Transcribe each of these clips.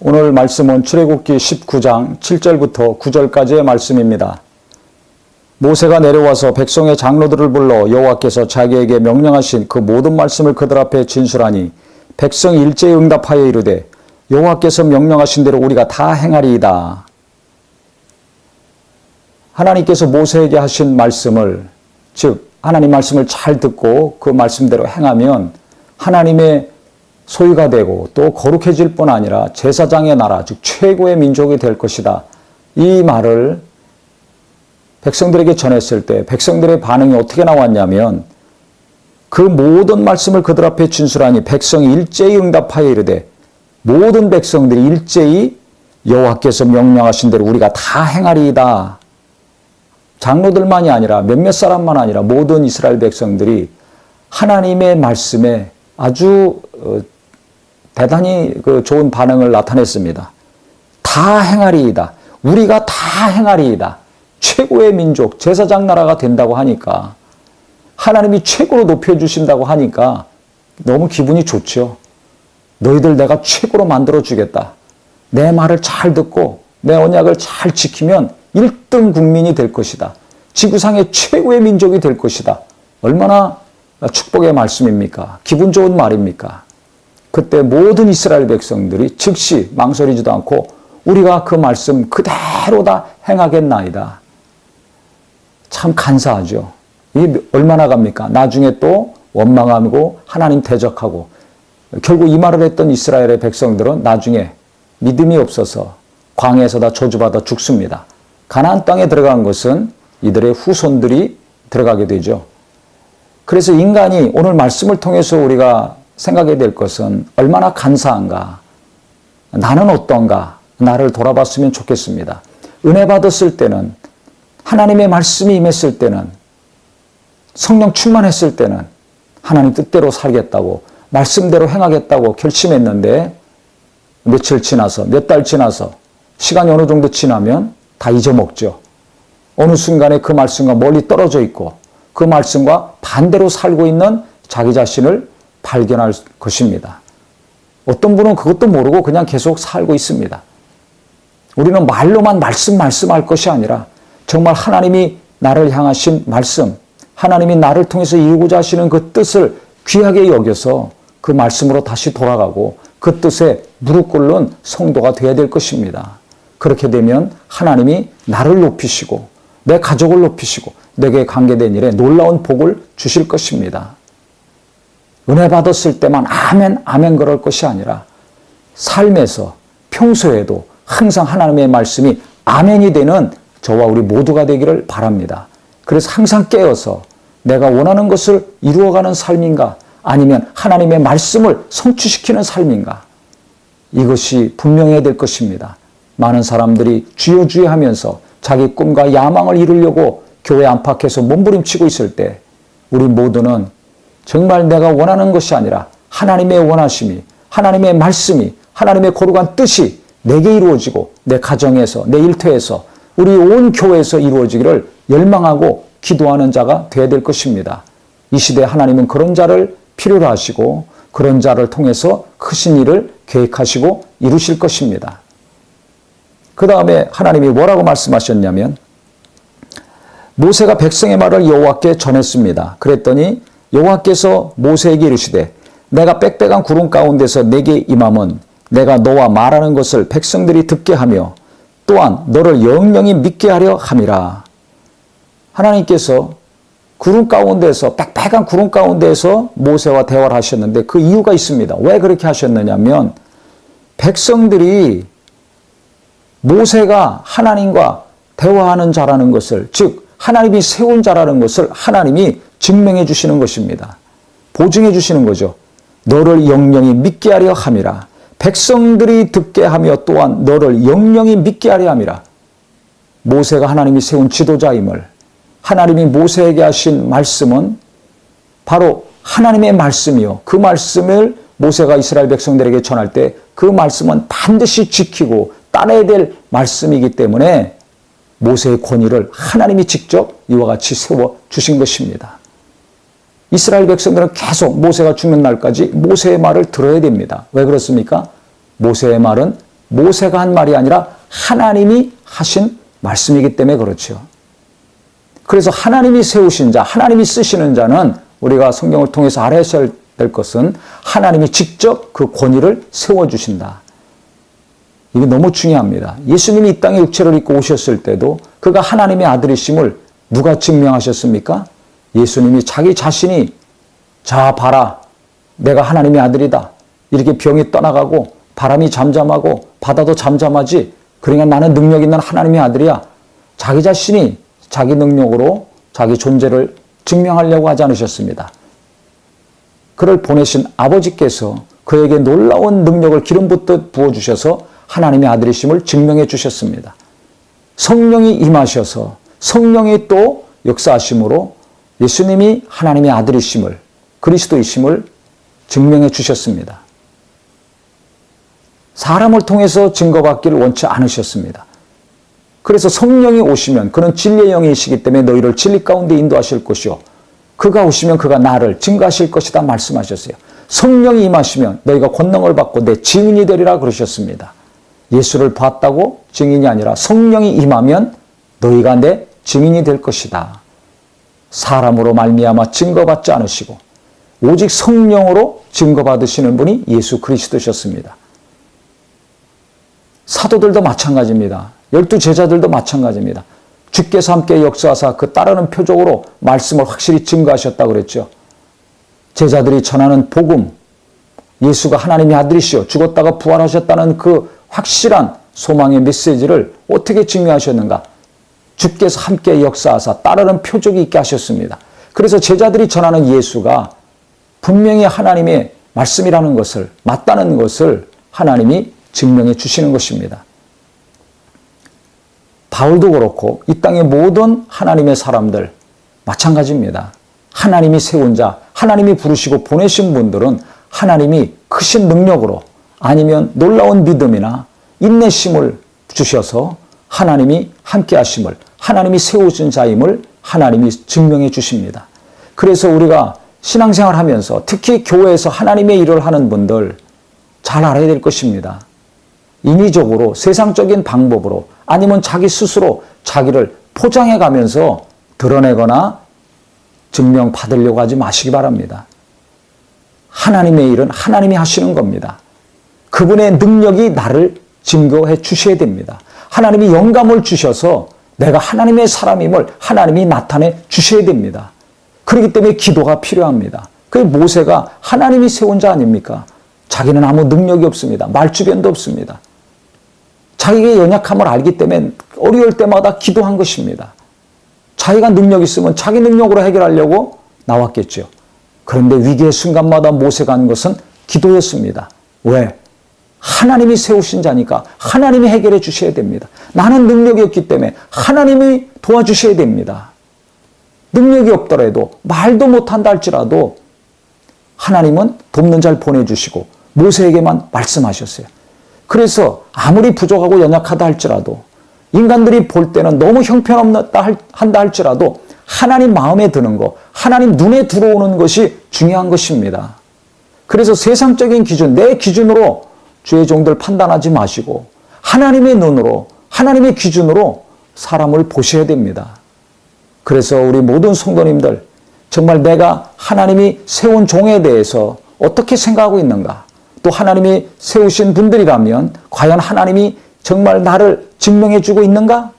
오늘 말씀은 출애굽기 19장 7절부터 9절까지의 말씀입니다. 모세가 내려와서 백성의 장로들을 불러 여호와께서 자기에게 명령하신 그 모든 말씀을 그들 앞에 진술하니 백성이 일제히 응답하여 이르되 여호와께서 명령하신 대로 우리가 다 행하리이다. 하나님께서 모세에게 하신 말씀을 즉 하나님 말씀을 잘 듣고 그 말씀대로 행하면 하나님의 소유가 되고 또 거룩해질 뿐 아니라 제사장의 나라 즉 최고의 민족이 될 것이다. 이 말을 백성들에게 전했을 때 백성들의 반응이 어떻게 나왔냐면 그 모든 말씀을 그들 앞에 진술하니 백성이 일제히 응답하여 이르되 모든 백성들이 일제히 여호와께서 명령하신 대로 우리가 다 행하리이다. 장로들만이 아니라 몇몇 사람만 아니라 모든 이스라엘 백성들이 하나님의 말씀에 아주 어, 대단히 그 좋은 반응을 나타냈습니다. 다 행하리이다. 우리가 다 행하리이다. 최고의 민족, 제사장 나라가 된다고 하니까 하나님이 최고로 높여주신다고 하니까 너무 기분이 좋죠. 너희들 내가 최고로 만들어 주겠다. 내 말을 잘 듣고 내 언약을 잘 지키면 1등 국민이 될 것이다. 지구상의 최고의 민족이 될 것이다. 얼마나 축복의 말씀입니까? 기분 좋은 말입니까? 그때 모든 이스라엘 백성들이 즉시 망설이지도 않고 우리가 그 말씀 그대로 다 행하겠나이다. 참 간사하죠. 이 얼마나 갑니까? 나중에 또 원망하고 하나님 대적하고 결국 이 말을 했던 이스라엘의 백성들은 나중에 믿음이 없어서 광야에서 다 저주받아 죽습니다. 가나안 땅에 들어간 것은 이들의 후손들이 들어가게 되죠. 그래서 인간이 오늘 말씀을 통해서 우리가 생각해야 될 것은 얼마나 간사한가. 나는 어떤가. 나를 돌아봤으면 좋겠습니다. 은혜 받았을 때는 하나님의 말씀이 임했을 때는 성령 충만했을 때는 하나님 뜻대로 살겠다고 말씀대로 행하겠다고 결심했는데 며칠 지나서 몇 달 지나서 시간이 어느 정도 지나면 다 잊어먹죠. 어느 순간에 그 말씀과 멀리 떨어져 있고 그 말씀과 반대로 살고 있는 자기 자신을 발견할 것입니다. 어떤 분은 그것도 모르고 그냥 계속 살고 있습니다. 우리는 말로만 말씀 말씀할 것이 아니라 정말 하나님이 나를 향하신 말씀, 하나님이 나를 통해서 이루고자 하시는 그 뜻을 귀하게 여겨서 그 말씀으로 다시 돌아가고 그 뜻에 무릎 꿇는 성도가 되어야 될 것입니다. 그렇게 되면 하나님이 나를 높이시고 내 가족을 높이시고 내게 관계된 일에 놀라운 복을 주실 것입니다. 은혜 받았을 때만 아멘, 아멘 그럴 것이 아니라 삶에서 평소에도 항상 하나님의 말씀이 아멘이 되는 저와 우리 모두가 되기를 바랍니다. 그래서 항상 깨어서 내가 원하는 것을 이루어가는 삶인가 아니면 하나님의 말씀을 성취시키는 삶인가 이것이 분명해야 될 것입니다. 많은 사람들이 주여 주여 하면서 자기 꿈과 야망을 이루려고 교회 안팎에서 몸부림치고 있을 때 우리 모두는 정말 내가 원하는 것이 아니라 하나님의 원하심이 하나님의 말씀이 하나님의 거룩한 뜻이 내게 이루어지고 내 가정에서 내 일터에서 우리 온 교회에서 이루어지기를 열망하고 기도하는 자가 되어야 될 것입니다. 이 시대 하나님은 그런 자를 필요로 하시고 그런 자를 통해서 크신 일을 계획하시고 이루실 것입니다. 그 다음에 하나님이 뭐라고 말씀하셨냐면 모세가 백성의 말을 여호와께 전했습니다. 그랬더니 여호와께서 모세에게 이르시되 내가 빽빽한 구름 가운데서 내게 임함은 내가 너와 말하는 것을 백성들이 듣게 하며 또한 너를 영영히 믿게 하려 함이라. 하나님께서 구름 가운데서 빽빽한 구름 가운데서 모세와 대화를 하셨는데 그 이유가 있습니다. 왜 그렇게 하셨느냐면 백성들이 모세가 하나님과 대화하는 자라는 것을 즉 하나님이 세운 자라는 것을 하나님이 증명해 주시는 것입니다. 보증해 주시는 거죠. 너를 영영히 믿게 하려 함이라. 백성들이 듣게 하며 또한 너를 영영히 믿게 하려 함이라. 모세가 하나님이 세운 지도자임을 하나님이 모세에게 하신 말씀은 바로 하나님의 말씀이요. 그 말씀을 모세가 이스라엘 백성들에게 전할 때 그 말씀은 반드시 지키고 따라야 될 말씀이기 때문에 모세의 권위를 하나님이 직접 이와 같이 세워 주신 것입니다. 이스라엘 백성들은 계속 모세가 죽는 날까지 모세의 말을 들어야 됩니다. 왜 그렇습니까? 모세의 말은 모세가 한 말이 아니라 하나님이 하신 말씀이기 때문에 그렇죠. 그래서 하나님이 세우신 자, 하나님이 쓰시는 자는 우리가 성경을 통해서 알아야 될 것은 하나님이 직접 그 권위를 세워주신다. 이게 너무 중요합니다. 예수님이 이 땅에 육체를 입고 오셨을 때도 그가 하나님의 아들이심을 누가 증명하셨습니까? 예수님이 자기 자신이 자 봐라 내가 하나님의 아들이다. 이렇게 병이 떠나가고 바람이 잠잠하고 바다도 잠잠하지. 그러니까 나는 능력 있는 하나님의 아들이야. 자기 자신이 자기 능력으로 자기 존재를 증명하려고 하지 않으셨습니다. 그를 보내신 아버지께서 그에게 놀라운 능력을 기름 붓듯 부어주셔서 하나님의 아들이심을 증명해 주셨습니다. 성령이 임하셔서 성령이 또 역사하심으로 예수님이 하나님의 아들이심을 그리스도이심을 증명해 주셨습니다. 사람을 통해서 증거받기를 원치 않으셨습니다. 그래서 성령이 오시면 그는 진리의 영이시기 때문에 너희를 진리 가운데 인도하실 것이요. 그가 오시면 그가 나를 증거하실 것이다 말씀하셨어요. 성령이 임하시면 너희가 권능을 받고 내 증인이 되리라 그러셨습니다. 예수를 봤다고 증인이 아니라 성령이 임하면 너희가 내 증인이 될 것이다. 사람으로 말미암아 증거받지 않으시고 오직 성령으로 증거받으시는 분이 예수 그리스도셨습니다. 사도들도 마찬가지입니다. 열두 제자들도 마찬가지입니다. 주께서 함께 역사하사 그 따르는 표적으로 말씀을 확실히 증거하셨다고 그랬죠. 제자들이 전하는 복음, 예수가 하나님의 아들이시오 죽었다가 부활하셨다는 그 확실한 소망의 메시지를 어떻게 증명하셨는가? 주께서 함께 역사하사 따르는 표적이 있게 하셨습니다. 그래서 제자들이 전하는 예수가 분명히 하나님의 말씀이라는 것을 맞다는 것을 하나님이 증명해 주시는 것입니다. 바울도 그렇고 이 땅의 모든 하나님의 사람들 마찬가지입니다. 하나님이 세운 자, 하나님이 부르시고 보내신 분들은 하나님이 크신 능력으로 아니면 놀라운 믿음이나 인내심을 주셔서 하나님이 함께 하심을 하나님이 세우신 자임을 하나님이 증명해 주십니다. 그래서 우리가 신앙생활 하면서 특히 교회에서 하나님의 일을 하는 분들 잘 알아야 될 것입니다. 인위적으로 세상적인 방법으로 아니면 자기 스스로 자기를 포장해 가면서 드러내거나 증명받으려고 하지 마시기 바랍니다. 하나님의 일은 하나님이 하시는 겁니다. 그분의 능력이 나를 증거해 주셔야 됩니다. 하나님이 영감을 주셔서 내가 하나님의 사람임을 하나님이 나타내 주셔야 됩니다. 그렇기 때문에 기도가 필요합니다. 그 모세가 하나님이 세운 자 아닙니까? 자기는 아무 능력이 없습니다. 말주변도 없습니다. 자기의 연약함을 알기 때문에 어려울 때마다 기도한 것입니다. 자기가 능력 있으면 자기 능력으로 해결하려고 나왔겠죠. 그런데 위기의 순간마다 모세가 한 것은 기도였습니다. 왜? 하나님이 세우신 자니까 하나님이 해결해 주셔야 됩니다. 나는 능력이 없기 때문에 하나님이 도와주셔야 됩니다. 능력이 없더라도 말도 못한다 할지라도 하나님은 돕는 자를 보내주시고 모세에게만 말씀하셨어요. 그래서 아무리 부족하고 연약하다 할지라도 인간들이 볼 때는 너무 형편없다 한다 할지라도 하나님 마음에 드는 거, 하나님 눈에 들어오는 것이 중요한 것입니다. 그래서 세상적인 기준, 내 기준으로 주의 종들 판단하지 마시고 하나님의 눈으로, 하나님의 기준으로 사람을 보셔야 됩니다. 그래서 우리 모든 성도님들 정말 내가 하나님이 세운 종에 대해서 어떻게 생각하고 있는가? 또 하나님이 세우신 분들이라면 과연 하나님이 정말 나를 증명해 주고 있는가?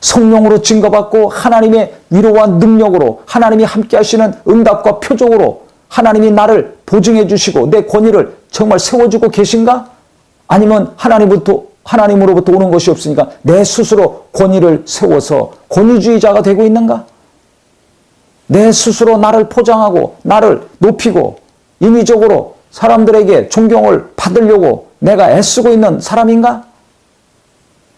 성령으로 증거받고 하나님의 위로와 능력으로 하나님이 함께 하시는 응답과 표적으로 하나님이 나를 보증해 주시고 내 권위를 정말 세워주고 계신가? 아니면 하나님부터 하나님으로부터 오는 것이 없으니까 내 스스로 권위를 세워서 권위주의자가 되고 있는가? 내 스스로 나를 포장하고 나를 높이고 인위적으로 사람들에게 존경을 받으려고 내가 애쓰고 있는 사람인가?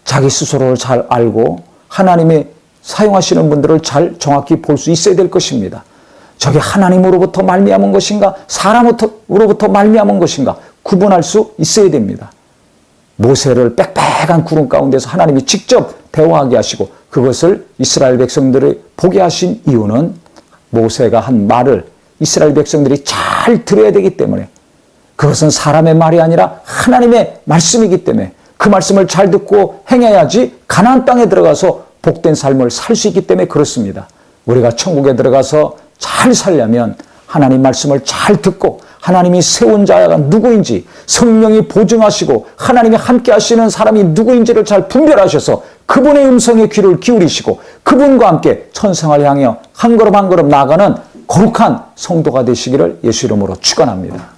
자기 스스로를 잘 알고 하나님이 사용하시는 분들을 잘 정확히 볼 수 있어야 될 것입니다. 저게 하나님으로부터 말미암은 것인가 사람으로부터 말미암은 것인가 구분할 수 있어야 됩니다. 모세를 빽빽한 구름 가운데서 하나님이 직접 대화하게 하시고 그것을 이스라엘 백성들이 보게 하신 이유는 모세가 한 말을 이스라엘 백성들이 잘 들어야 되기 때문에 그것은 사람의 말이 아니라 하나님의 말씀이기 때문에 그 말씀을 잘 듣고 행해야지 가나안 땅에 들어가서 복된 삶을 살 수 있기 때문에 그렇습니다. 우리가 천국에 들어가서 잘 살려면 하나님 말씀을 잘 듣고 하나님이 세운 자가 누구인지 성령이 보증하시고 하나님이 함께 하시는 사람이 누구인지를 잘 분별하셔서 그분의 음성에 귀를 기울이시고 그분과 함께 천상을 향해 한 걸음 한 걸음 나아가는 거룩한 성도가 되시기를 예수 이름으로 축원합니다.